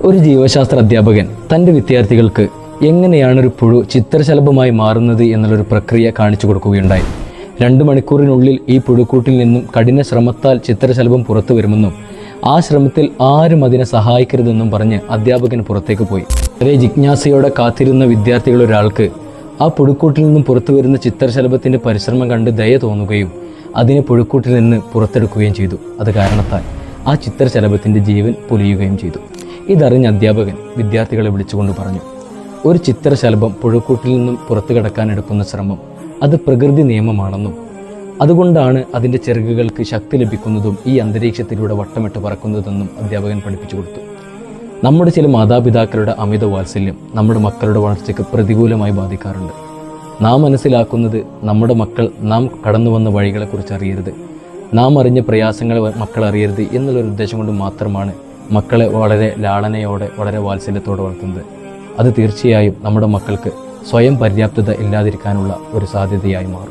ഒരു ജീവശാസ്ത്ര അധ്യാപകൻ തന്റെ വിദ്യാർത്ഥികൾക്ക് എങ്ങനെയാണ് ഒരു പുഴു ചിത്രശലഭമായി മാറുന്നത് എന്നുള്ളൊരു പ്രക്രിയ കാണിച്ചു കൊടുക്കുകയുണ്ടായി. രണ്ട് മണിക്കൂറിനുള്ളിൽ ഈ പുഴുക്കൂട്ടിൽ നിന്നും കഠിന ശ്രമത്താൽ ചിത്രശലഭം പുറത്തു വരുമെന്നും ആ ശ്രമത്തിൽ ആരും അതിനെ സഹായിക്കരുതെന്നും പറഞ്ഞ് അധ്യാപകൻ പുറത്തേക്ക് പോയി. വളരെ ജിജ്ഞാസയോടെ കാത്തിരുന്ന വിദ്യാർത്ഥികൾ ഒരാൾക്ക് ആ പുഴുക്കൂട്ടിൽ നിന്നും പുറത്തു വരുന്ന ചിത്രശലഭത്തിന്റെ പരിശ്രമം കണ്ട് ദയ തോന്നുകയും അതിനെ പുഴുക്കൂട്ടിൽ നിന്ന് പുറത്തെടുക്കുകയും ചെയ്തു. അത് കാരണത്താൽ ആ ചിത്രശലഭത്തിന്റെ ജീവൻ പൊലിയുകയും ചെയ്തു. ഇതറിഞ്ഞ അധ്യാപകൻ വിദ്യാർത്ഥികളെ വിളിച്ചുകൊണ്ട് പറഞ്ഞു ഒരു ചിത്രശലഭം പുഴക്കൂട്ടിൽ നിന്നും പുറത്തു കടക്കാൻ എടുക്കുന്ന ശ്രമം അത് പ്രകൃതി നിയമമാണെന്നും അതുകൊണ്ടാണ് അതിന്റെ ചിറകുകൾക്ക് ശക്തി ലഭിക്കുന്നതും ഈ അന്തരീക്ഷത്തിലൂടെ വട്ടമിട്ട് പറക്കുന്നതെന്നും അധ്യാപകൻ പഠിപ്പിച്ചു കൊടുത്തു. നമ്മുടെ ചില മാതാപിതാക്കളുടെ അമിത വാത്സല്യം നമ്മുടെ മക്കളുടെ വളർച്ചയ്ക്ക് പ്രതികൂലമായി ബാധിക്കാറുണ്ട്. നാം മനസ്സിലാക്കുന്നത് നമ്മുടെ മക്കൾ നാം കടന്നു വന്ന വഴികളെക്കുറിച്ച് അറിയരുത്. നാം അറിഞ്ഞ പ്രയാസങ്ങൾ മക്കൾ അറിയരുത് എന്നുള്ളൊരു ഉദ്ദേശം കൊണ്ട് മാത്രമാണ് മക്കളെ വളരെ ലാളനയോടെ വളരെ വാത്സല്യത്തോടെ വളർത്തുന്നത്. അത് തീർച്ചയായും നമ്മുടെ മക്കൾക്ക് സ്വയം പര്യാപ്തത ഇല്ലാതിരിക്കാനുള്ള ഒരു സാധ്യതയായി മാറും.